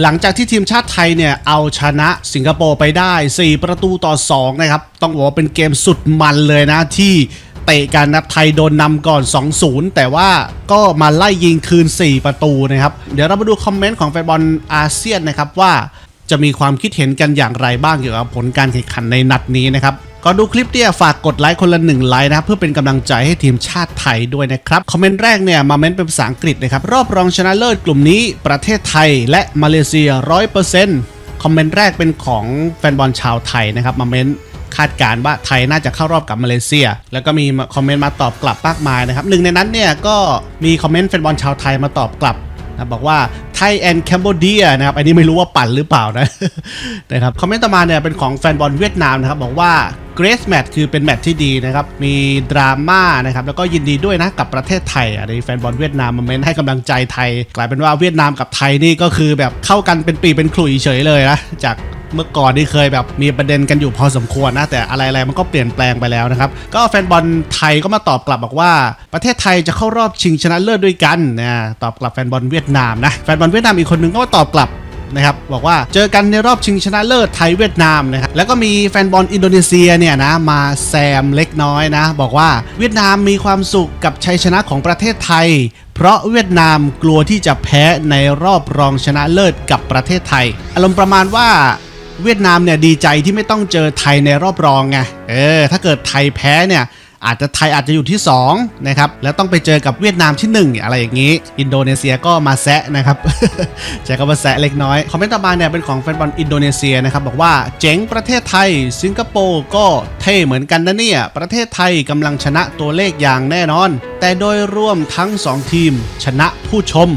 หลังจากที่ทีมชาติไทยเนี่ยเอาชนะสิงคโปร์ไปได้ 4 ประตูต่อ 2 นะครับ ต้องบอกว่าเป็นเกมสุดมันเลยนะ ที่เตะกันนะไทยโดนนำก่อน 2-0 แต่ว่าก็มาไล่ยิงคืน 4 ประตูนะครับ เดี๋ยวเรามาดูคอมเมนต์ของแฟนบอลอาเซียนนะครับว่าจะมีความคิดเห็นกันอย่างไรบ้างเกี่ยวกับผลการแข่งขันในนัดนี้นะครับ ก่อนดูคลิปเนี่ยฝากกดไลค์คนละหนึ่งไลค์นะครับเพื่อเป็นกำลังใจให้ทีมชาติไทยด้วยนะครับ คอมเมนต์แรกเนี่ยมาเม้นเป็นภาษาอังกฤษนะครับรอบรองชนะเลิศกลุ่มนี้ ประเทศไทยและมาเลเซีย100%คอมเมนต์แรกเป็นของแฟนบอลชาวไทยนะครับมาเม้นคาดการ์ว่าไทยน่าจะเข้ารอบกับมาเลเซีย แล้วก็มีคอมเมนต์มาตอบกลับมากมายนะครับหนึ่งในนั้นเนี่ยก็มีคอมเมนต์แฟนบอลชาวไทยมาตอบกลับนะบอกว่าไทยแอนด์แคมโบเดียนะครับอันนี้ไม่รู้ว่าปั่นหรือเปล่านะนะครับคอมเมนต์ต่อมาเนี่ยเป็นของแฟนบอลเวียดนามนะครับบอกว่า เกรสแมตคือเป็นแมตที่ดีนะครับ มีดราม่านะครับ แล้วก็ยินดีด้วยนะกับประเทศไทยอันนี้แฟนบอลเวียดนามมาเมนให้กำลังใจไทย กลายเป็นว่าเวียดนามกับไทยนี่ก็คือแบบเข้ากันเป็นปีเป็นขลุ่ยเฉยเลยนะจากเมื่อก่อนนี่เคยแบบมีประเด็นกันอยู่พอสมควรนะ แต่อะไร ๆ มันก็เปลี่ยนแปลงไปแล้วนะครับ ก็แฟนบอลไทยก็มาตอบกลับบอกว่า ประเทศไทยจะเข้ารอบชิงชนะเลิศด้วยกันนะตอบกลับแฟนบอลเวียดนามนะแฟนบอลเวียดนามอีกคนนึงก็มาตอบกลับ นะครับบอกว่าเจอกันในรอบชิงชนะเลิศไทยเวียดนามนะครับแล้วก็มีแฟนบอลอินโดนีเซียเนี่ยนะมาแซมเล็กน้อยนะ บอกว่าเวียดนามมีความสุขกับชัยชนะของประเทศไทยเพราะเวียดนามกลัวที่จะแพ้ในรอบรองชนะเลิศกับประเทศไทย อารมณ์ประมาณว่าเวียดนามเนี่ยดีใจที่ไม่ต้องเจอไทยในรอบรองไงเออถ้าเกิดไทยแพ้เนี่ย อาจจะไทยอาจจะอยู่ที่2นะครับแล้วต้องไปเจอกับเวียดนามที่ 1 อะไรอย่างนี้ อินโดนีเซียก็มาแซะนะครับใช้คำว่าแซะเล็กน้อย คอมเมนต์ต่อมาเนี่ยเป็นของแฟนบอลอินโดนีเซียนะครับบอกว่าเจ๋งประเทศไทย สิงคโปร์ก็เท่เหมือนกันนะเนี่ย ประเทศไทยกำลังชนะตัวเลขอย่างแน่นอน แต่โดยรวมทั้ง 2 ทีมชนะผู้ชม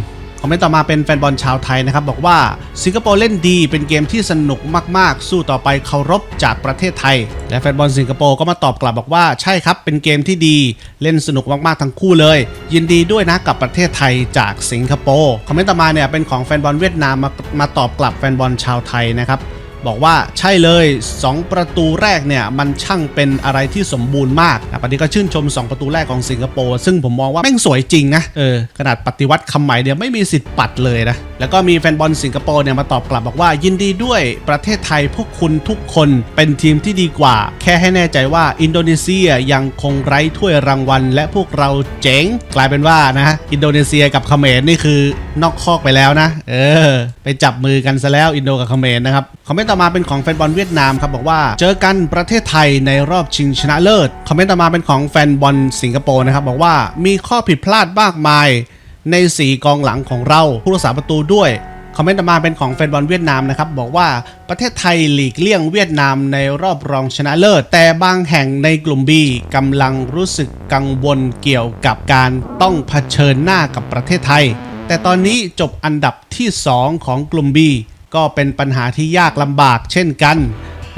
อมเมนต์ต่อมาเป็นแฟนบอลชาวไทยนะครับ บอกว่าสิงคโปร์เล่นดีเป็นเกมที่สนุกมากๆ สู้ต่อไปเคารพจากประเทศไทย และแฟนบอลสิงคโปร์ก็มาตอบกลับบอกว่าใช่ครับเป็นเกมที่ดีเล่นสนุกมากๆทั้งคู่เลย ยินดีด้วยนะกับประเทศไทยจากสิงคโปร์คอมเมนต์ต่อมาเนี่ยเป็นของแฟนบอลเวียดนามมามาตอบกลับแฟนบอลชาวไทยนะครับ บอกว่าใช่เลย 2 ประตูแรกเนี่ยมันช่างเป็นอะไรที่สมบูรณ์มากอะปฏิก็ชื่นชม 2 ประตูแรกของสิงคโปร์ซึ่งผมมองว่าแม่งสวยจริงนะเออขนาดปฏิวัติคำใหม่เนี่ยไม่มีสิทธิ์ปัดเลยนะแล้วก็มีแฟนบอลสิงคโปร์เนี่ยมาตอบกลับบอกว่ายินดีด้วยประเทศไทยพวกคุณทุกคนเป็นทีมที่ดีกว่า แค่ให้แน่ใจว่าอินโดนีเซียยังคงไร้ถ้วยรางวัล และพวกเราเจ๋ง กลายเป็นว่านะอินโดนีเซียกับเขมรนี่คือนอกคอกไปแล้วนะ เออ ไปจับมือกันซะแล้วอินโดกับเขมรนะครับคอมเมนต์ต่อมาเป็นของแฟนบอลเวียดนามครับบอกว่าเจอกันประเทศไทยในรอบชิงชนะเลิศคอมเมนต์ต่อมาเป็นของแฟนบอลสิงคโปร์นะครับบอกว่ามีข้อผิดพลาดมากมายใน 4 กองหลังของเรา ผู้รักษาประตูด้วยคอมเมนต์ต่อมาเป็นของแฟนบอลเวียดนามนะครับบอกว่าประเทศไทยหลีกเลี่ยงเวียดนามในรอบรองชนะเลิศ แต่บางแห่งในกลุ่ม B กำลังรู้สึกกังวลเกี่ยวกับการต้องเผชิญหน้ากับประเทศไทย แต่ตอนนี้จบอันดับที่ 2 ของกลุ่ม B ก็เป็นปัญหาที่ยากลำบากเช่นกัน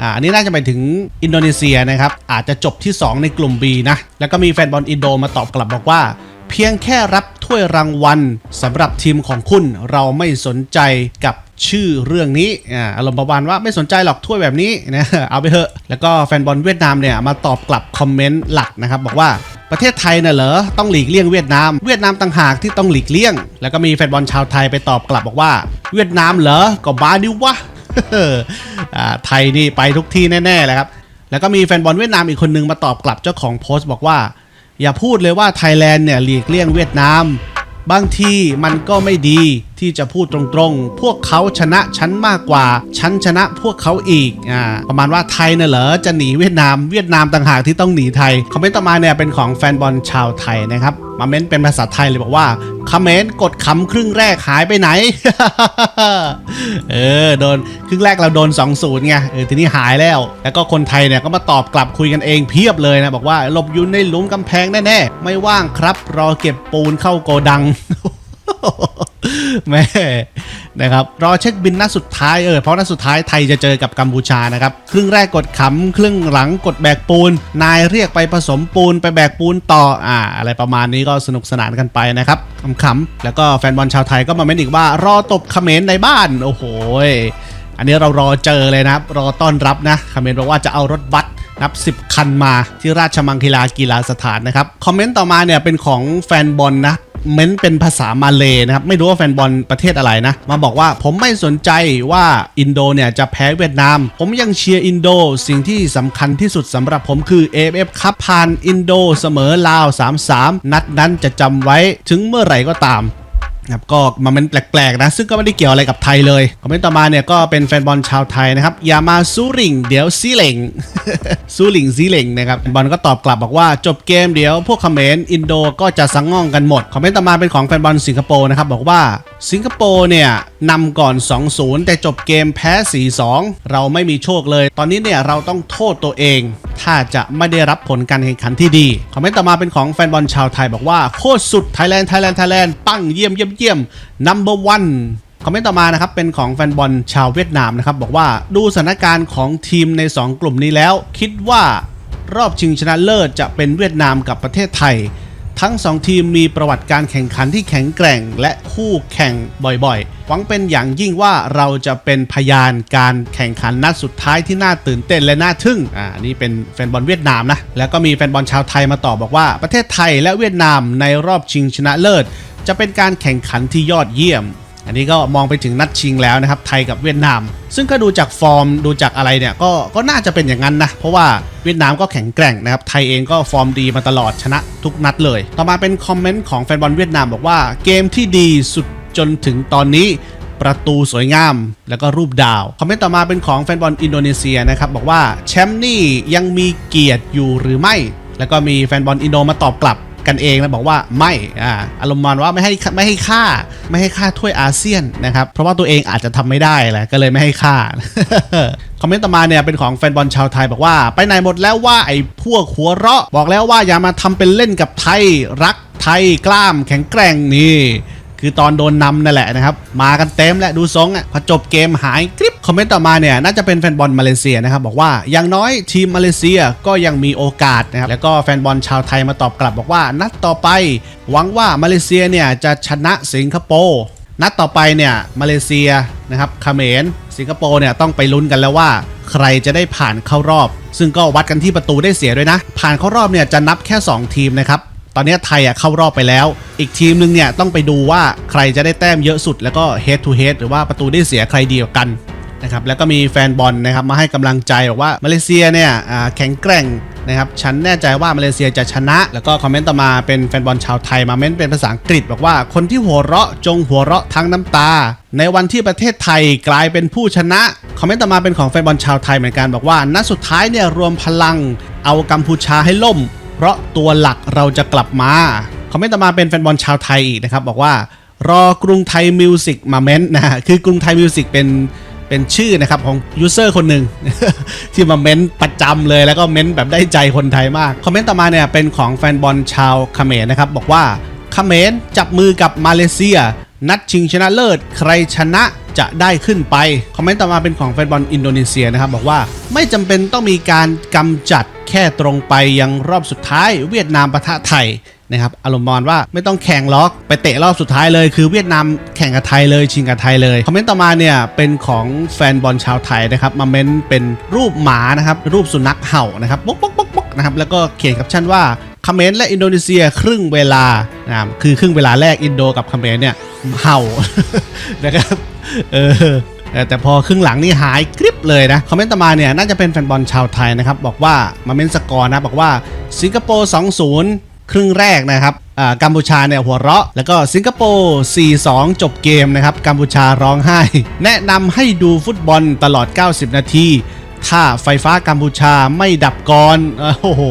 อ่าอันนี้น่าจะไปถึงอินโดนีเซียนะครับ อาจจะจบที่ 2 ในกลุ่ม B นะ แล้วก็มีแฟนบอลอินโดมาตอบกลับบอกว่า เพียงแค่รับถ้วยรางวัลสำหรับทีมของคุณเราไม่สนใจกับ ชื่อเรื่องนี้อ่าอารมณ์ประมาณว่าไม่สนใจหรอกถ้วยแบบนี้นะเอาไปเถอะแล้วก็แฟนบอลเวียดนามเนี่ยมาตอบกลับคอมเมนต์หลักนะครับบอกว่าประเทศไทยน่ะเหรอต้องหลีกเลี่ยงเวียดนาม เวียดนามต่างหากที่ต้องหลีกเลี่ยง แล้วก็มีแฟนบอลชาวไทยไปตอบกลับบอกว่า เวียดนามเหรอก็บ้าดิวะไทยนี่ไปทุกที่แน่ๆแหละครับแล้วก็มีแฟนบอลเวียดนามอีกคนนึงมาตอบกลับเจ้าของโพสต์บอกว่า อย่าพูดเลยว่าไทยแลนด์เนี่ยหลีกเลี่ยงเวียดนามบางทีมันก็ไม่ดี ที่จะพูดตรงๆ พวกเขาชนะฉันมากกว่า ฉันชนะพวกเขาอีกอ่าประมาณว่าไทยน่ะเหรอจะหนีเวียดนามเวียดนามต่างหากที่ต้องหนีไทยคอมเมนต์ต่อมาเนี่ยเป็นของแฟนบอลชาวไทยนะครับมาเม้นเป็นภาษาไทยเลยบอกว่าคอมเมนต์กดคำครึ่งแรกหายไปไหน เออโดนครึ่งแรกเราโดน 2-0ไงเออทีนี้หายแล้ว แล้วก็คนไทยเนี่ยก็มาตอบกลับคุยกันเองเพียบเลยนะ บอกว่าหลบยู่ในหลุมกำแพงแน่ๆ ไม่ว่างครับ รอเก็บปูนเข้าโกดัง แม่นะครับรอเช็คบินนัดสุดท้ายเออเพราะนัดสุดท้ายไทยจะเจอกับกัมพูชานะครับครึ่งแรกกดขำครึ่งหลังกดแบกปูน นายเรียกไปผสมปูนไปแบกปูนต่ออ่าอะไรประมาณนี้ก็สนุกสนานกันไปนะครับขำๆแล้วก็แฟนบอลชาวไทยก็มาเม้นอีกว่ารอตบเขมรในบ้านโอ้โหอันนี้เรารอเจอเลยนะครับรอต้อนรับนะคอมเขมรบอกว่าจะเอารถบัสนับ 10 คันมาที่ราชมังคลากีฬาสถานนะครับ คอมเมนต์ต่อมาเนี่ยเป็นของแฟนบอลนะ เม้นเป็นภาษามาเลยนะครับ ไม่รู้ว่าแฟนบอลประเทศอะไรนะ มาบอกว่าผมไม่สนใจว่าอินโดเนี่ยจะแพ้เวียดนาม ผมยังเชียร์อินโด สิ่งที่สำคัญที่สุดสำหรับผมคือ AFF คัพผ่านอินโดเสมอลาว 3-3 นัดนั้นจะจำไว้ถึงเมื่อไหร่ก็ตาม นะครับก็มันเป็นแปลกๆนะ ซึ่งก็ไม่ได้เกี่ยวอะไรกับไทยเลยคอมเมนต์ต่อมาเนี่ยก็เป็นแฟนบอลชาวไทยนะครับอย่ามาซูริงเดี๋ยวซีเหลงซูริงซีเหลงนะครับบอลก็ตอบกลับบอกว่าจบเกมเดี๋ยวพวกคอมเมนต์อินโดก็จะสังง่องกันหมดคอมเมนต์ต่อมาเป็นของแฟนบอลสิงคโปร์นะครับบอกว่าสิงคโปร์เนี่ยนำก่อน 2-0 แต่จบเกมแพ้ 4-2 เราไม่มีโชคเลย ตอนนี้เนี่ยเราต้องโทษตัวเอง ถ้าจะไม่ได้รับผลการแข่งขันที่ดี คอมเมนต์ต่อมาเป็นของแฟนบอลชาวไทยบอกว่า โคตรสุดไทยแลนด์ไทยแลนด์ไทยแลนด์ปั้งเยี่ยมเยี่ยมเยี่ยม number one คอมเมนต์ต่อมานะครับ เป็นของแฟนบอลชาวเวียดนามนะครับ บอกว่าดูสถานการณ์ของทีมใน 2 กลุ่มนี้แล้ว คิดว่ารอบชิงชนะเลิศจะเป็นเวียดนามกับประเทศไทย ทั้ง 2 ทีมมีประวัติการแข่งขันที่แข็งแกร่งและคู่แข่งบ่อยๆ หวังเป็นอย่างยิ่งว่าเราจะเป็นพยานการแข่งขันนัดสุดท้ายที่น่าตื่นเต้นและน่าทึ่ง อ่า นี่เป็นแฟนบอลเวียดนามนะ แล้วก็มีแฟนบอลชาวไทยมาตอบบอกว่า ประเทศไทยและเวียดนามในรอบชิงชนะเลิศ จะเป็นการแข่งขันที่ยอดเยี่ยม อันนี้ก็มองไปถึงนัดชิงแล้วนะครับไทยกับเวียดนาม ซึ่งก็ดูจากฟอร์มดูจากอะไรเนี่ยก็ก็น่าจะเป็นอย่างนั้นนะเพราะว่าเวียดนามก็แข็งแกร่งนะครับไทยเองก็ฟอร์มดีมาตลอดชนะทุกนัดเลย ต่อมาเป็นคอมเมนต์ของแฟนบอลเวียดนามบอกว่าเกมที่ดีสุดจนถึงตอนนี้ประตูสวยงาม แล้วก็รูปดาว คอมเมนต์ต่อมาเป็นของแฟนบอลอินโดนีเซียนะครับบอกว่าแชมป์นี่ยังมีเกียรติอยู่หรือไม่ แล้วก็มีแฟนบอลอินโดมาตอบกลับ กันเองนะบอกว่าไม่อ่าอารมณ์มันว่าไม่ให้ไม่ให้ค่าไม่ให้ค่าถ้วยอาเซียนนะครับเพราะว่าตัวเองอาจจะทำไม่ได้แหละก็เลยไม่ให้ค่าคอมเมนต์ต่อมาเนี่ยเป็นของแฟนบอลชาวไทยบอกว่า ไปไหนหมดแล้วว่าไอ้พวกหัวเราะ บอกแล้วว่าอย่ามาทำเป็นเล่นกับไทยรักไทยกล้ามแข็งแกร่งนี่ คือตอนโดนนำนั่นแหละนะครับ มากันเต็มและดูทรงอะพอจบเกมหายกริบคอมเมนต์ต่อมาเนี่ยน่าจะเป็นแฟนบอลมาเลเซียนะครับบอกว่าอย่างน้อยทีมมาเลเซียก็ยังมีโอกาสนะครับแล้วก็แฟนบอลชาวไทยมาตอบกลับบอกว่า นัดต่อไป หวังว่ามาเลเซียเนี่ยจะชนะสิงคโปร์นัดต่อไปเนี่ยมาเลเซียนะครับเขมรสิงคโปร์เนี่ยต้องไปลุ้นกันแล้วว่า ใครจะได้ผ่านเข้ารอบ ซึ่งก็วัดกันที่ประตูได้เสียด้วยนะ ผ่านเข้ารอบเนี่ยจะนับแค่ 2 ทีมนะครับ ตอนนี้ไทยอะเข้ารอบไปแล้ว อีกทีมนึงเนี่ยต้องไปดูว่าใครจะได้แต้มเยอะสุด แล้วก็ head to head หรือว่าประตูได้เสียใครดีกว่ากันนะครับแล้วก็มีแฟนบอลนะครับมาให้กำลังใจบอกว่ามาเลเซียเนี่ยแข็งแกร่งนะครับฉันแน่ใจว่ามาเลเซียจะชนะ แล้วก็คอมเมนต์ต่อมาเป็นแฟนบอลชาวไทยมาเม้นเป็นภาษาอังกฤษ บอกว่าคนที่หัวเราะจงหัวเราะทั้งน้ำตา ในวันที่ประเทศไทยกลายเป็นผู้ชนะคอมเมนต์ต่อมาเป็นของแฟนบอลชาวไทยเหมือนกันบอกว่านัดสุดท้ายเนี่ยรวมพลังเอากัมพูชาให้ล่ม เพราะตัวหลักเราจะกลับมาคอมเมนต์ต่อมาเป็นแฟนบอลชาวไทยอีกนะครับ บอกว่ารอกรุงไทยมิวสิกมาเมนต์นะฮะคือกรุงไทยมิวสิกเป็นเป็นชื่อนะครับของยูเซอร์คนหนึ่งที่มาเม้นประจำเลยแล้วก็เม้นแบบได้ใจคนไทยมากคอมเมนต์ต่อมาเนี่ยเป็นของแฟนบอลชาวเขมรนะครับบอกว่าเขมรจับมือกับมาเลเซีย นัดชิงชนะเลิศ ใครชนะจะได้ขึ้นไป คอมเมนต์ต่อมาเป็นของแฟนบอลอินโดนีเซียนะครับ บอกว่าไม่จำเป็นต้องมีการกำจัดแค่ตรงไปยังรอบสุดท้าย เวียดนามปะทะไทยนะครับอารมณ์มาณว่าไม่ต้องแข่งล็อกไปเตะรอบสุดท้ายเลย คือเวียดนามแข่งกับไทยเลยชิงกับไทยเลย คอมเมนต์ต่อมาเนี่ยเป็นของแฟนบอลชาวไทยนะครับมาเม้นเป็นรูปหมานะครับรูปสุนัขเห่านะครับบ๊กบ๊กบ๊กบ๊กนะครับแล้วก็เขียนแคปชั่นว่า เขมรและอินโดนีเซียครึ่งเวลานะครับคือครึ่งเวลาแรกอินโดกับเขมรเนี่ยเห่านะครับเออเออแต่พอครึ่งหลังนี่หายกริบเลยนะ คอมเมนต์ต่อมาเนี่ยน่าจะเป็นแฟนบอลชาวไทยนะครับ บอกว่ามาเม้นสกอร์นะบอกว่าสิงคโปร์ 2-0 ครึ่งแรกนะครับอ่ากัมพูชาเนี่ยหัวเราะ แล้วก็สิงคโปร์ 4-2 จบเกมนะครับ กัมพูชาร้องไห้ แนะนำให้ดูฟุตบอลตลอด 90 นาที ถ้าไฟฟ้ากัมพูชาไม่ดับก่อนโอ้โห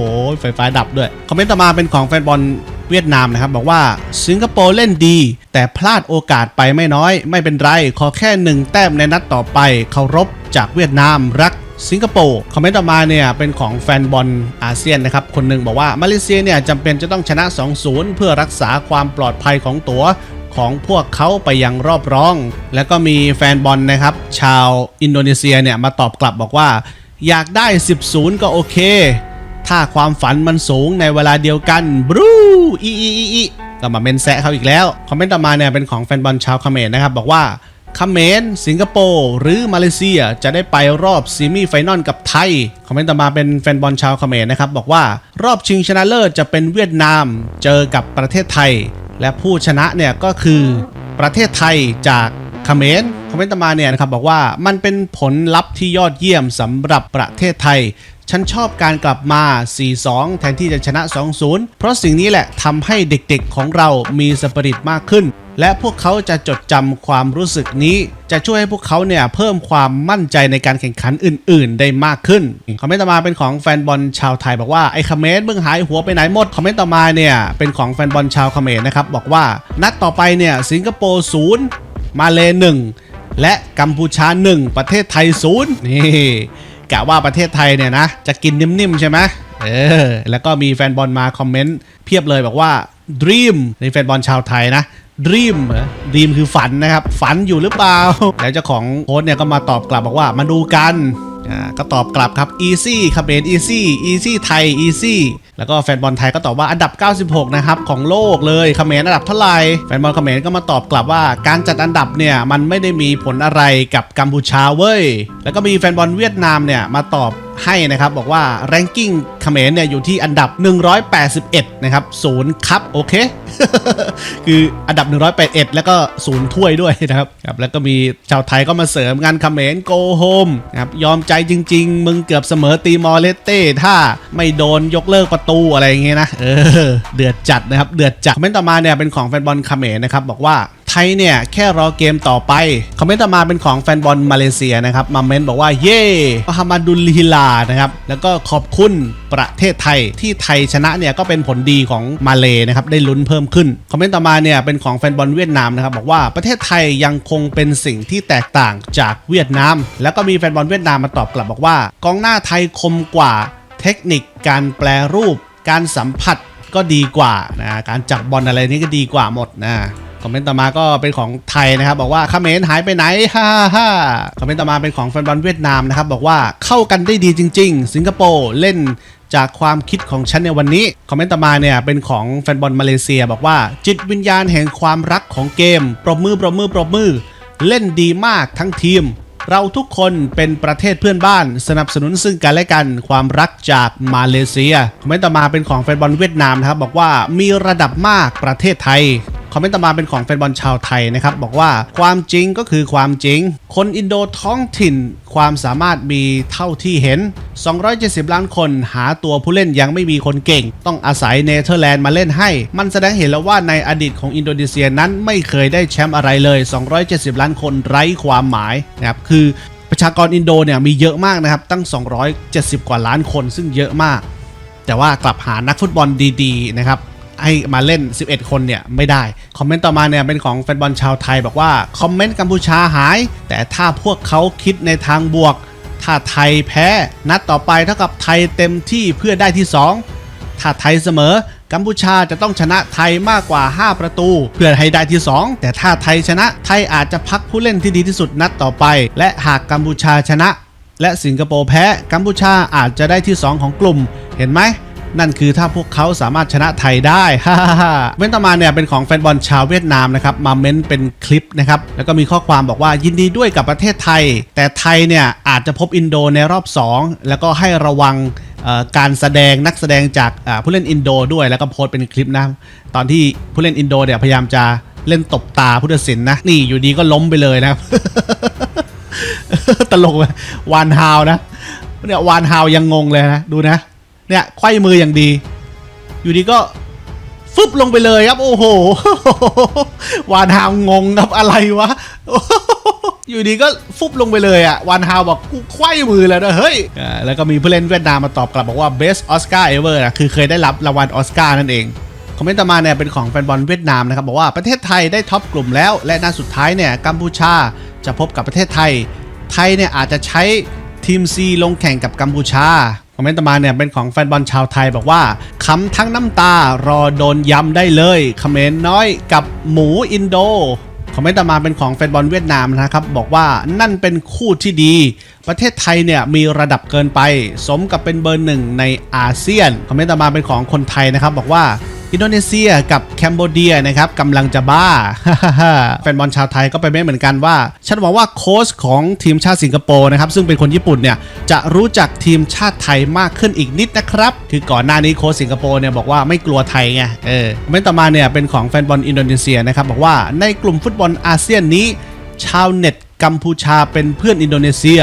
ไฟฟ้าดับด้วย คอมเมนต์ต่อมาเป็นของแฟนบอลเวียดนามนะครับ บอกว่าสิงคโปร์เล่นดี แต่พลาดโอกาสไปไม่น้อย ไม่เป็นไร ขอแค่หนึ่งแต้มในนัดต่อไปเคารพจากเวียดนามรักสิงคโปร์คอมเมนต์ต่อมาเนี่ยเป็นของแฟนบอลอาเซียนนะครับ คนหนึ่งบอกว่ามาเลเซียเนี่ยจำเป็นจะต้องชนะ 2-0 เพื่อรักษาความปลอดภัยของตัว ของพวกเขาไปยังรอบร้อง แล้วก็มีแฟนบอลนะครับ ชาวอินโดนีเซียเนี่ยมาตอบกลับบอกว่า อยากได้ 10-0ก็โอเค ถ้าความฝันมันสูงในเวลาเดียวกันบรูอีอีอีอีก็มาเมนแซะเขาอีกแล้ว คอมเมนต์ต่อมาเนี่ยเป็นของแฟนบอลชาวเขมรนะครับ บอกว่าเขมรสิงคโปร์หรือมาเลเซียจะได้ไปรอบซีมีไฟนอลกับไทย คอมเมนต์ต่อมาเป็นแฟนบอลชาวเขมรนะครับ บอกว่ารอบชิงชนะเลิศจะเป็นเวียดนาม เจอกับประเทศไทย และผู้ชนะเนี่ยก็คือประเทศไทยจากคอมเมนต์คอมเมนต์ตมาเนี่ยนะครับบอกว่ามันเป็นผลลัพธ์ที่ยอดเยี่ยมสำหรับประเทศไทย ฉันชอบการกลับมา 4-2 แทนที่จะชนะ 2-0 เพราะสิ่งนี้แหละทำให้เด็กๆของเรามีสปิริตมากขึ้น และพวกเขาจะจดจำความรู้สึกนี้ จะช่วยให้พวกเขาเนี่ยเพิ่มความมั่นใจในการแข่งขันอื่น ๆ ได้มากขึ้น คอมเมนต์ต่อมาเป็นของแฟนบอลชาวไทยบอกว่าไอ้คอมเมนต์มึงหายหัวไปไหนหมด คอมเมนต์ต่อมาเนี่ยเป็นของแฟนบอลชาวเขมรนะครับบอกว่านัดต่อไปเนี่ยสิงคโปร์ศูนย์มาเลหนึ่งและกัมพูชาหนึ่งประเทศไทยศูนย์นี่ กะว่าประเทศไทยเนี่ยนะ จะกินนิ่มๆใช่ไหมเออ แล้วก็มีแฟนบอลมาคอมเมนต์เพียบเลยบอกว่า Dream ในแฟนบอลชาวไทยนะดริมดรอ Dream คือฝันนะครับ ฝันอยู่หรือเปล่า แล้วเจ้าของโพสเนี่ยก็มาตอบกลับบอกว่ามาดูกัน อ่าก็ตอบกลับครับ Easy ครับเบน Easy Easy ไทย Easy แล้วก็แฟนบอลไทยก็ตอบว่าอันดับ 96 นะครับของโลกเลยเมรอันดับเท่าไหร่แฟนบอลเมรก็มาตอบกลับว่าการจัดอันดับเนี่ยมันไม่ได้มีผลอะไรกับกัมพูชาเว้ยแล้วก็มีแฟนบอลเวียดนามเนี่ยมาตอบ ให้นะครับ บอกว่า ranking เขมรเนี่ยอยู่ที่อันดับ 181 นะครับศูนย์ครับโอเค คืออันดับ 181 แล้วก็ศูนย์ถ้วยด้วยนะครับครับแล้วก็มีชาวไทยก็มาเสริมงานเขมรโกโฮมนะครับยอมใจจริง ๆ มึงเกือบเสมอตีมอเลเต้ถ้าไม่โดนยกเลิกประตูอะไรอย่างเงี้ยนะเออเดือดจัดนะครับ เดือดจัดคอมเมนต์ต่อมาเนี่ยเป็นของแฟนบอลเขมรนะครับบอกว่า ไทยเนี่ย แค่รอเกมต่อไป คอมเมนต์ต่อมาเป็นของแฟนบอลมาเลเซียนะครับ มาเมน์บอกว่าเย่มหามาดุลฮิลานะครับ แล้วก็ขอบคุณประเทศไทยที่ไทยชนะเนี่ยก็เป็นผลดีของมาเลนะครับได้ลุ้นเพิ่มขึ้น คอมเมนต์ต่อมาเนี่ยเป็นของแฟนบอลเวียดนามนะครับบอกว่าประเทศไทยยังคงเป็นสิ่งที่แตกต่างจากเวียดนาม แล้วก็มีแฟนบอลเวียดนามมาตอบกลับบอกว่ากองหน้าไทยคมกว่าเทคนิคการแปลรูป การสัมผัสก็ดีกว่านะการจับบอลอะไรนี่ก็ดีกว่าหมดนะ คอมเมนต์ต่อมาก็เป็นของไทยนะครับ บอกว่าเขมรหายไปไหนฮ่าฮ่าคอมเมนต์ต่อมาเป็นของแฟนบอลเวียดนามนะครับ บอกว่าเข้ากันได้ดีจริง ๆ สิงคโปร์เล่นจากความคิดของฉันในวันนี้ คอมเมนต์ต่อมาเนี่ยเป็นของแฟนบอลมาเลเซีย บอกว่า จิตวิญญาณแห่งความรักของเกมปรบมือปรบมือปรบมือ เล่นดีมากทั้งทีม เราทุกคนเป็นประเทศเพื่อนบ้าน สนับสนุนซึ่งกันและกันความรักจากมาเลเซีย คอมเมนต์ต่อมาเป็นของแฟนบอลเวียดนามนะครับบอกว่ามีระดับมากประเทศไทย คอมเมนต์ต่อมาเป็นของแฟนบอลชาวไทยนะครับ บอกว่าความจริงก็คือความจริง คนอินโดท้องถิ่นความสามารถมีเท่าที่เห็น 270 ล้านคนหาตัวผู้เล่นยังไม่มีคนเก่ง ต้องอาศัยเนเธอร์แลนด์มาเล่นให้ มันแสดงเห็นแล้วว่าในอดีตของอินโดนีเซียนั้นไม่เคยได้แชมป์อะไรเลย 270 ล้านคนไร้ความหมายนะครับคือประชากรอินโดเนี่ยมีเยอะมากนะครับตั้ง 270 กว่าล้านคนซึ่งเยอะมาก แต่ว่ากลับหานักฟุตบอลดีๆนะครับ ให้มาเล่น 11 คนเนี่ยไม่ได้ คอมเมนต์ต่อมาเนี่ยเป็นของแฟนบอลชาวไทยบอกว่า คอมเมนต์กัมพูชาหาย แต่ถ้าพวกเขาคิดในทางบวก ถ้าไทยแพ้ นัดต่อไปเท่ากับไทยเต็มที่เพื่อได้ที่ 2 ถ้าไทยเสมอ กัมพูชาจะต้องชนะไทยมากกว่า 5 ประตู เพื่อให้ได้ที่ 2 แต่ถ้าไทยชนะไทยอาจจะพักผู้เล่นที่ดีที่สุดนัดต่อไป และหากกัมพูชาชนะ และสิงคโปร์แพ้ กัมพูชาอาจจะได้ที่ 2 ของกลุ่ม เห็นไหม นั่นคือถ้าพวกเขาสามารถชนะไทยได้ฮ่าฮ่าเว้นต่อมาเนี่ยเป็นของแฟนบอลชาวเวียดนามนะครับมาเม้นเป็นคลิปนะครับแล้วก็มีข้อความบอกว่ายินดีด้วยกับประเทศไทย แต่ไทยเนี่ยอาจจะพบอินโดในรอบ 2 แล้วก็ให้ระวังการแสดงนักแสดงจากผู้เล่นอินโดด้วยแล้วก็โพสต์เป็นคลิปนะตอนที่ผู้เล่นอินโดเนี่ยพยายามจะเล่นตบตาผู้ตัดสินนะนี่อยู่ดีก็ล้มไปเลยนะครับ ตลกวานฮาวนะเนี่ยวานฮาวยังงงเลยนะ ดูนะ เนี่ยไขว้มืออย่างดี อยู่ดีก็ฟึบลงไปเลยครับ โอ้โหวานฮาวงงครับอะไรวะอยู่ดีก็ฟุบลงไปเลยอะวานฮาวบอกกูไขว้มือแล้วนะเฮ้ยแล้วก็มีผู้เล่นเวียดนามมาตอบกลับบอกว่า best Oscar ever นะคือเคยได้รับรางวัลออสการ์นั่นเองคอมเมนต์ต่อมาเนี่ยเป็นของแฟนบอลเวียดนามนะครับบอกว่าประเทศไทยได้ท็อปกลุ่มแล้ว และนัดสุดท้ายเนี่ยกัมพูชาจะพบกับประเทศไทย ไทยเนี่ยอาจจะใช้ทีม C ลงแข่งกับกัมพูชา คอมเมนต์ต่อมาเนี่ยเป็นของแฟนบอลชาวไทยบอกว่าคำทั้งน้ำตารอโดนย้ำได้เลยคอมเมนต์น้อยกับหมูอินโดคอมเมนต์ต่อมาเป็นของแฟนบอลเวียดนามนะครับ บอกว่านั่นเป็นคู่ที่ดี ประเทศไทยเนี่ยมีระดับเกินไป สมกับเป็นเบอร์หนึ่งในอาเซียน คอมเมนต์ต่อมาเป็นของคนไทยนะครับ บอกว่า อินโดนีเซียกับแคนเบเดียนะครับกำลังจะบ้าแฟนบอลชาวไทยก็ไปเม้นเหมือนกันว่า ฉันหวังว่าโค้ชของทีมชาติสิงคโปร์นะครับซึ่งเป็นคนญี่ปุ่นเนี่ยจะรู้จักทีมชาติไทยมากขึ้นอีกนิดนะครับ คือก่อนหน้านี้โค้ชสิงคโปร์เนี่ยบอกว่าไม่กลัวไทยไงเออเม้นต่อมาเนี่ยเป็นของแฟนบอลอินโดนีเซียนะครับบอกว่าในกลุ่มฟุตบอลอาเซียนนี้ ชาวเน็ตกัมพูชาเป็นเพื่อนอินโดนีเซีย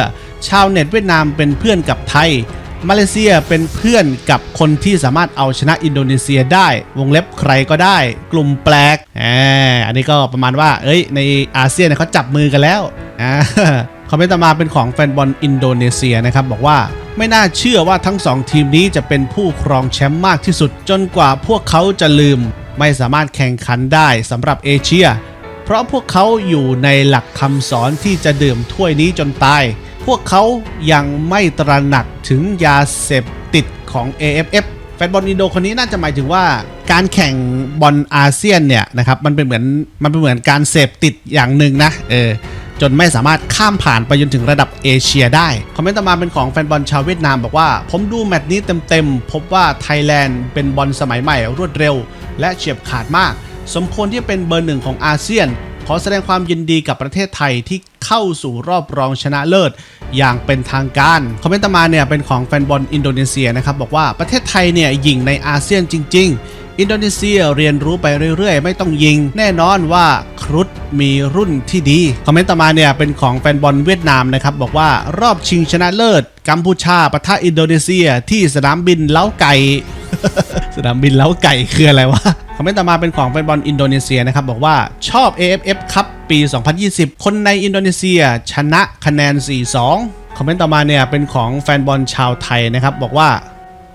ชาวเน็ตเวียดนามเป็นเพื่อนกับไทย มาเลเซียเป็นเพื่อนกับคนที่สามารถเอาชนะอินโดนีเซียได้ วงเล็บใครก็ได้ กลุ่มแปลกอ่าอันนี้ก็ประมาณว่า เอ้ย ในอาเซียนเนี่ยเขาจับมือกันแล้วอ่าคอมเมนต์ต่อมาเป็นของแฟนบอลอินโดนีเซียนะครับ บอกว่าไม่น่าเชื่อว่าทั้งสองทีมนี้จะเป็นผู้ครองแชมป์มากที่สุด จนกว่าพวกเขาจะลืม ไม่สามารถแข่งขันได้สำหรับเอเชีย เพราะพวกเขาอยู่ในหลักคำสอนที่จะดื่มถ้วยนี้จนตาย พวกเขายังไม่ตระหนักถึงยาเสพติดของ AFF แฟนบอลอินโดคนนี้น่าจะหมายถึงว่าการแข่งบอลอาเซียนเนี่ยนะครับมันเป็นเหมือนมันเป็นเหมือนการเสพติดอย่างหนึ่งนะเออจนไม่สามารถข้ามผ่านไปจนถึงระดับเอเชียได้ คอมเมนต์ต่อมาเป็นของแฟนบอลชาวเวียดนามบอกว่า ผมดูแมตช์นี้เต็มๆ พบว่าไทยแลนด์เป็นบอลสมัยใหม่รวดเร็ว และเฉียบขาดมาก สมควรที่จะเป็นเบอร์หนึ่งของอาเซียน ขอแสดงความยินดีกับประเทศไทยที่ เข้าสู่รอบรองชนะเลิศ อย่างเป็นทางการ คอมเมนต์มาเนี่ยเป็นของแฟนบอลอินโดนีเซียนะครับบอกว่าประเทศไทยเนี่ยยิงในอาเซียนจริง ๆอินโดนีเซียเรียนรู้ไปเรื่อยๆ ไม่ต้องยิง แน่นอนว่าครุฑมีรุ่นที่ดี คอมเมนต์ต่อมาเนี่ยเป็นของแฟนบอลเวียดนามนะครับ บอกว่ารอบชิงชนะเลิศ กัมพูชาปะทะอินโดนีเซียที่สนามบินเล้าไก่ สนามบินเล้าไก่คืออะไรวะ คอมเมนต์ต่อมาเป็นของแฟนบอลอินโดนีเซียนะครับบอกว่าชอบ AFF ครับปี 2020 คนในอินโดนีเซีย ชนะคะแนน 4-2 คอมเมนต์ต่อมาเนี่ยเป็นของแฟนบอลชาวไทยนะครับบอกว่า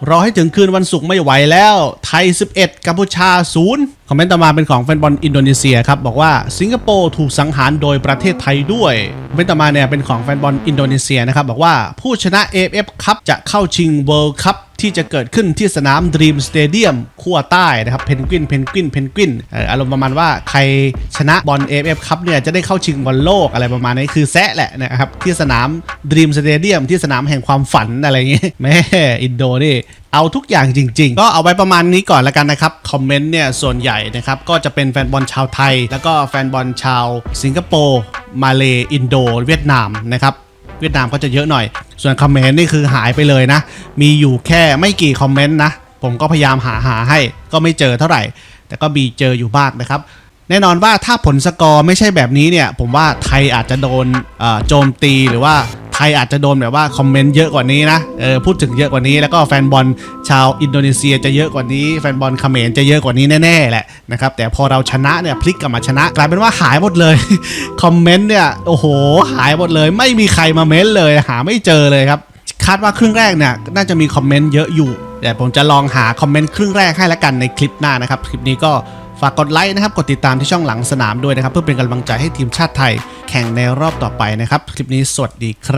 รอให้ถึงคืนวันศุกร์ไม่ไหวแล้ว ไทย 11กัมพูชา 0 คอมเมนต์ต่อมาเป็นของแฟนบอลอินโดนีเซียครับ บอกว่าสิงคโปร์ถูกสังหารโดยประเทศไทยด้วยคอมเมนต์ต่อมาเนี่ยเป็นของแฟนบอลอินโดนีเซียนะครับ บอกว่าผู้ชนะ AFF คัพจะเข้าชิง World Cup ที่จะเกิดขึ้นที่สนาม Dream Stadium ขั้วใต้นะครับเพนกวินเพนกวินเพนกวินอารมณ์ประมาณว่าใครชนะบอล AFF คัพเนี่ยจะได้เข้าชิงบอลโลกอะไรประมาณนี้คือแซะแหละนะครับที่สนาม Dream Stadium ที่สนามแห่งความฝันอะไรอย่างงี้ยแม่อินโดนี่เอาทุกอย่างจริง ๆ ก็เอาไว้ประมาณนี้ก่อนแล้วกันนะครับ คอมเมนต์เนี่ยส่วนใหญ่นะครับ ก็จะเป็นแฟนบอลชาวไทย แล้วก็แฟนบอลชาว สิงคโปร์มาเลอินโด เวียดนามนะครับเวียดนามก็จะเยอะหน่อย ส่วนคอมเมนต์นี่คือหายไปเลยนะ มีอยู่แค่ไม่กี่คอมเมนต์นะ ผมก็พยายามหาหาให้ก็ไม่เจอเท่าไหร่ แต่ก็มีเจออยู่บ้างนะครับ แน่นอนว่าถ้าผลสกอร์ไม่ใช่แบบนี้เนี่ย ผมว่าไทยอาจจะโดนโจมตีหรือว่า ทยอาจจะโดนแบบว่าคอมเมนต์เยอะกว่านี้นะเออพูดถึงเยอะกว่านี้แล้วก็แฟนบอลชาวอินโดนีเซียจะเยอะกว่านี้แฟนบอลเขมรจะเยอะกว่านี้แน่ๆแหละนะครับแต่พอเราชนะเนี่ยพลิกกลับมาชนะ กลายเป็นว่าหายหมดเลยคอมเมนต์เนี่ยโอ้โหหายหมดเลย ไม่มีใครมาเม้นเลยหาไม่เจอเลยครับคาดว่าครึ่งแรกเนี่ยน่าจะมีคอมเมนต์เยอะอยู่แต่ผมจะลองหาคอมเมนต์ครึ่งแรกให้แล้วกันในคลิปหน้านะครับคลิปนี้ก็ฝากกดไลค์นะครับ กดติดตามที่ช่องหลังสนามด้วยนะครับ เพื่อเป็นกำลังใจให้ทีมชาติไทยแข่งในรอบต่อไปนะครับ คลิปนี้สวัสดีครับ